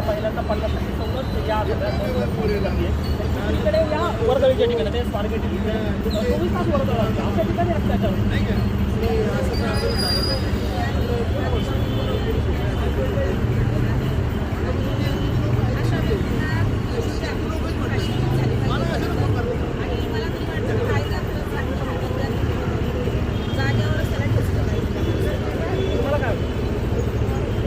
पहिल्यांदा पन्नास टक्के सवलत या सगळ्या दुसरीकडे या वर्दळीच्या ठिकाणी ते स्वारगेट चोवीस तास वर्दळ असते अशा ठिकाणी अत्याचार तुम्हाला काय वाटतं?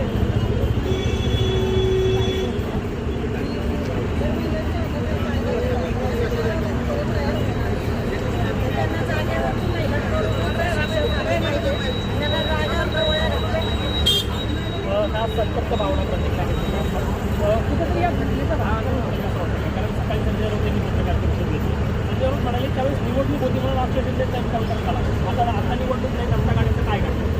अ, ह्या संतप्त भावना प्रत्येकाने अ, कुठेतरी या घटनेचा भाग कारण सकाळी संजय राऊत यांनी पत्रकार परिषद घेतली संजय राऊत म्हणाले त्यावेळेस निवडणूक होती म्हणून अक्षय शिंदेचा एन्काउंटर झाला आता आता निवडणूक नाही घटना गाडीचं काय घडतं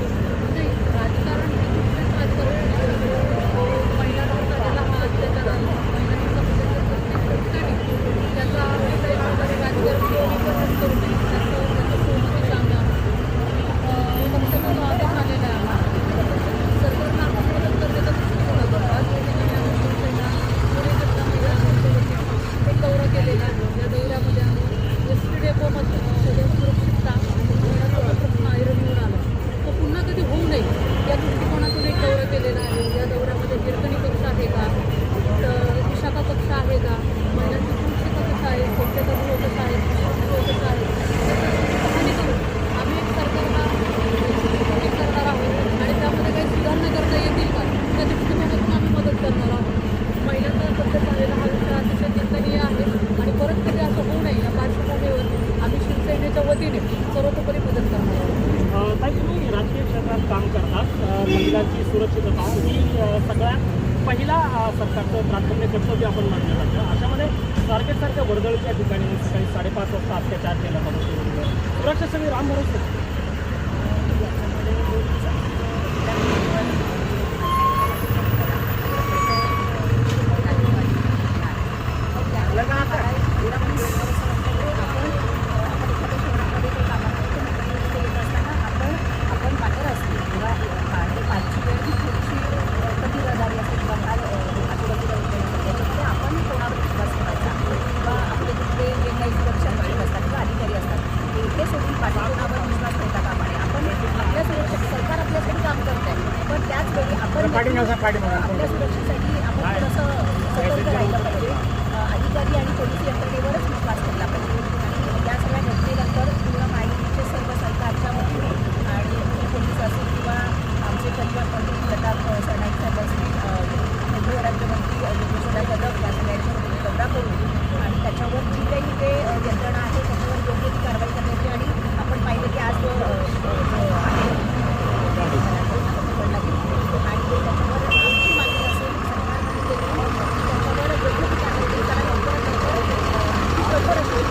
पुन्हा कधी होऊ नये या दृष्टिकोनातून एक दौरा केलेला आहे या दौऱ्यामध्ये कीर्तनी पक्ष आहे का तर विशाखा पक्ष आहे का महिलांची सुरक्षिता कसं आहे स्वच्छता गृह कसं आहे गृह कसं आहे याची पाहणी करून आम्ही एक सरकारला एक करणार आहोत आणि त्यामध्ये काही सुधारणा करता येतील का त्या दृष्टिकोनातून आम्ही मदत करणार आहोत महिलांचा पद्धत झालेला हा विषय अतिशय चिंतनीय आहे आणि परत कधी असं होऊ नये या पार्श्वभूमीवर आम्ही शिवसेनेच्या वतीने सर्वतोपरी मदत करणार आहोत. अ, ताई तुम्ही राजकीय क्षेत्रात काम करतात. अ, महिलांची सुरक्षितता ही अ, सगळ्यात पहिला अ, सरकारचं प्राथमिक कर्तव्य आपण मानलं जातं. अशामध्ये सारख्या सारख्या वर्दळीच्या ठिकाणी सकाळी साडेपाच वाजता अत्याचार केला जातो. सुरक्षा सगळी राम भरोसे आपण बाहेर असतो किंवा पाचशे वेळ ही पुढची कधी रडारी असते किंवा बाहेर आजूबाजूला त्याच्यामध्ये आपण कोणावर विश्वास ठेवायचा किंवा आपले तिथले जे काही सुरक्षा रक्षक असतात किंवा अधिकारी असतात ते ते सोडून बाकी कोणावर विश्वास ठेवता कामा नये आपण आपल्या सुरक्षेसाठी सरकार आपल्यासाठी काम करत आहे पण त्याच वेळी आपण आपल्या सुरक्षेसाठी आपण थोडंसं सतर्क राहिलं पाहिजे. अधिकारी आणि पोलीस यंत्रणेवरच विश्वास ठेवला पाहिजे आणि या सगळ्या घटनेनंतर किंवा माहितीचे सर्व सरकारच्या वतीने आणि पोलीस असतील किंवा आमचे परिवार मंत्री प्रताप अ, सरनाईक साहेब असतील अ, गृह राज्यमंत्री अ, योगेश्वरराव कदम या सगळ्यांच्या वतीने दौरा करून आणि त्याच्यावर जी काही ते अ, यंत्रणा आहे त्याच्यावर योग्य ती कारवाई करण्याची आणि आपण पाहिलं की आज जो अ, अ, जो आहे पकडला गेला. आणि त्याच्यावर आमची मागणी असेल सरकारने केली त्याच्यावर योग्य ती कारवाई केली त्याला लवकरात लवकर लवकर अशी शिक्षा व्हावी जेणेकरून येणाऱ्या काळामध्ये त्या महिलेवर असा अन्याय करताना दहा वेळा विचार केला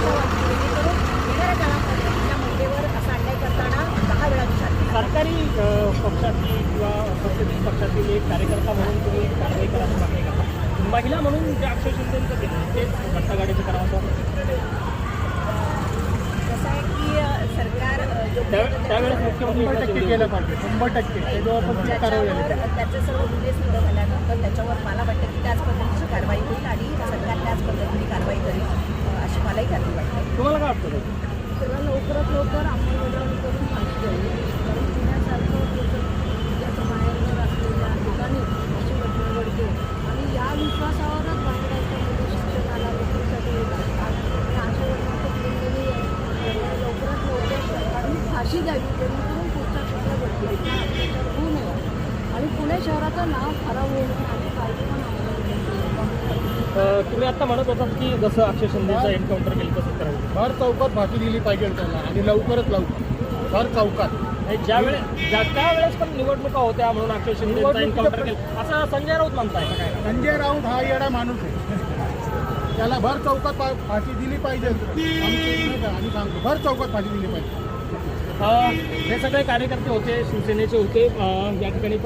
सरकारी पक्षाची किंवा सत्तेतील पक्षातील एक कार्यकर्ता म्हणून तुम्ही कारवाई करायची मागणी करता महिला म्हणून जे अक्षय शिंदेचं केलं तेच घटनागाडीचं करावं. कसं आहे की सरकार त्यावेळेस मुख्यमंत्री शंभर टक्के केलं पाहिजे शंभर टक्के त्याच्यावर ती. त्याचे सर्व गुन्हे सिद्ध झाल्यानंतर त्याच्यावर मला वाटतं की त्याच पद्धतीची कारवाई होईल आणि सरकार त्याच पद्धतीने कारवाई करेल अ, अशी तुम्हाला काय वाटतं त्याला लवकरात लवकर अंमलबजावणी करून फाशी द्यावी कारण पुण्यासारखं छोटं बाहेरवर असलेल्या ठिकाणी अशी घटना घडते. आणि या विश्वासावरच बाहेर राज्यामध्ये शिक्षणाला नोकरीसाठी येतात. आणि अशा लवकरात लवकर सरकारने फाशी द्यावी जेणेकरून पुढच्या कुठल्या घटनेचा अत्याचार होऊ नये आणि पुणे शहराचं नाव खराब होऊ नये आणि काळजी पण अंमलबजावणी अ, तुम्ही आता म्हणत होतात की जसं अक्षय शिंदेचं एन्काउंटर केलं तसं करावं भर चौकात फाशी दिली पाहिजे त्याला आणि लवकरच लवकर भर चौकात. ज्या वेळेस ज्या त्यावेळेस पण निवडणुका होत्या म्हणून अक्षय शिंदेचं एन्काउंटर केलं. असं संजय राऊत म्हणताय. संजय राऊत हा येडा माणूस आहे. त्याला भर चौकात फाशी दिली पाहिजे. सांगतो भर चौकात फाशी दिली पाहिजे. हे सगळे कार्यकर्ते होते शिवसेनेचे होते. या ठिकाणी